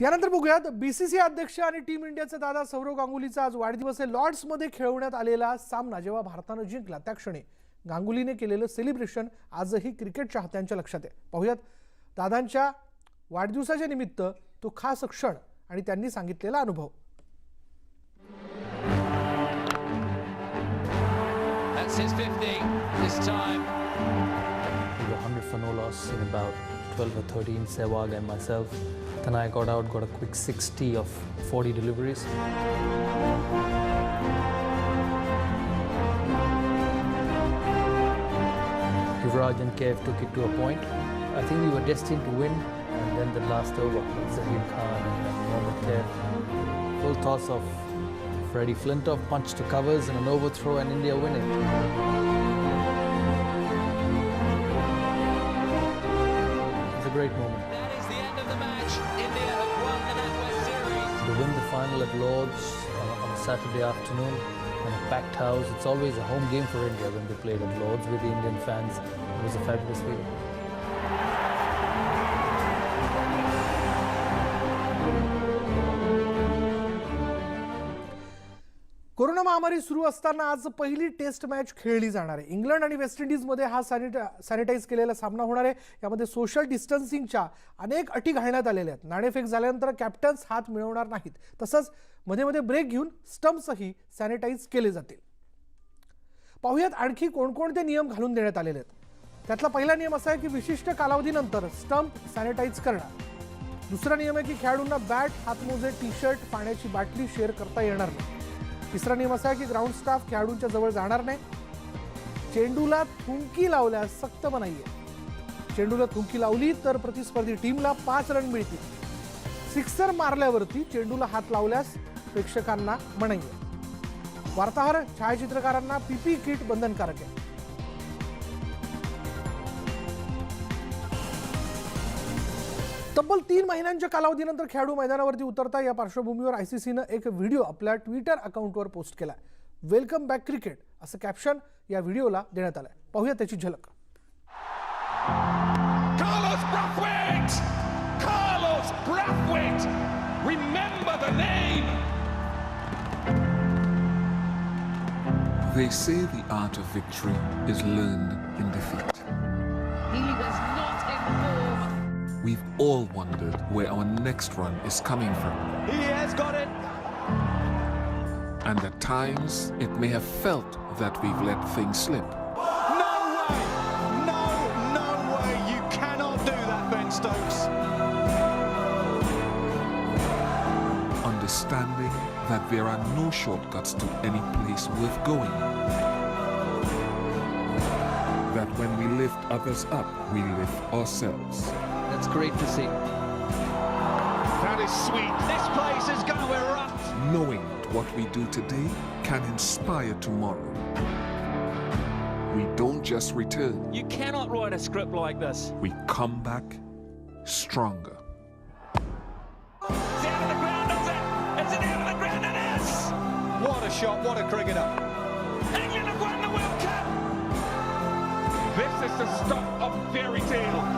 यानंतर बघूयात बीसीसी अध्यक्ष आणि टीम इंडियाचे दादा सौरव गांगुलीचा आज वाढदिवस आहे लॉर्ड्समध्ये खेळवण्यात आलेला सामना जेव्हा भारतानं जिंकला त्या क्षणी गांगुलीने केलेलं सेलिब्रेशन आजही क्रिकेट चाहत्यांच्या लक्षात आहे पाहूयात दादांच्या वाढदिवसाच्या निमित्त तो खास क्षण आणि त्यांनी सांगितलेला अनुभव That's his 50 this time. We were 100 for no loss in about 12 or 13, Sehwag and myself. Then I got out, got a quick 60 of 40 deliveries. Yuvraj and Kev took it to a point. I think we were destined to win. And then the last over, Zahir Khan and Mohammad Kev. Full toss of Freddie Flintoff, punch to covers and an overthrow, and India win it. It's a great moment. Final at Lords uh, on a Saturday afternoon in a packed house, it's always a home game for India when they played at Lords with the Indian fans. It was a fabulous feeling. महामारी सुरू असताना आज पहिली taste match खेळली जाणार आहे. England आणि waste इंडिजमध्ये हा सॅनिटा सॅनिटाईज केलेला सामना होणार आहे. यामध्ये सोशल डिस्टन्सिंगच्या अनेक अटी घालण्यात आलेल्या आहेत. नाणेफेक झाल्यानंतर कॅप्टन्स हात मिळवणार नाहीत. तसंच मध्ये मध्ये ब्रेक घेऊन स्टम्प्सही सॅनिटाईज केले जातील. पाहुयात आणखी कोणकोणते नियम घालून देण्यात आलेले आहेत. त्यातला पहिला नियम असा आहे की विशिष्ट कालावधीनंतर स्टम्प सॅनिटाईज करणार. दुसरा नियम आहे की खेळाडूंना बॅट हातमोजे टी शर्ट पाण्याची बाटली शेअर करता येणार नाही. तिसरा नियम असा आहे की ग्राउंड स्टाफ खेळाडूंच्या जवळ जाणार नाही. चेंडूला थुंकी लावल्यास सक्त मनाई आहे चेंडूला थुंकी लावली तर प्रतिस्पर्धी टीमला पाच रन मिळतील. सिक्सर मारल्यावरती चेंडूला हात लावल्यास प्रेक्षकांना मनाई. आहे वार्ताहर छायाचित्रकारांना पीपी किट बंधनकारक आहे. तब्बल तीन महिन्यांच्या कालावधीनंतर खेळाडू मैदानावरती उतरता या पार्श्वभूमीवर आयसीसीनं एक व्हिडिओ आपल्या ट्विटर अकाउंटवर पोस्ट केला वेलकम बॅक क्रिकेट असं कॅप्शन या व्हिडिओला देण्यात आलंय. पाहूया त्याची झलक! They say the art of victory is learned in defeat. We've all wondered where our next run is coming from. He has got it! And at times, it may have felt that we've let things slip. No way! No, no way! You cannot do that, Ben Stokes! Understanding that there are no shortcuts to any place worth going. That when we lift others up, we lift ourselves. That's great to see. That is sweet. This place is going to erupt! Knowing what we do today can inspire tomorrow. We don't just return, You cannot write a script like this. we come back stronger. It's out of the ground, is it? Is it out of the ground? It is! What a shot, what a cricketer! England have won the World Cup! This is the stuff of fairy tale.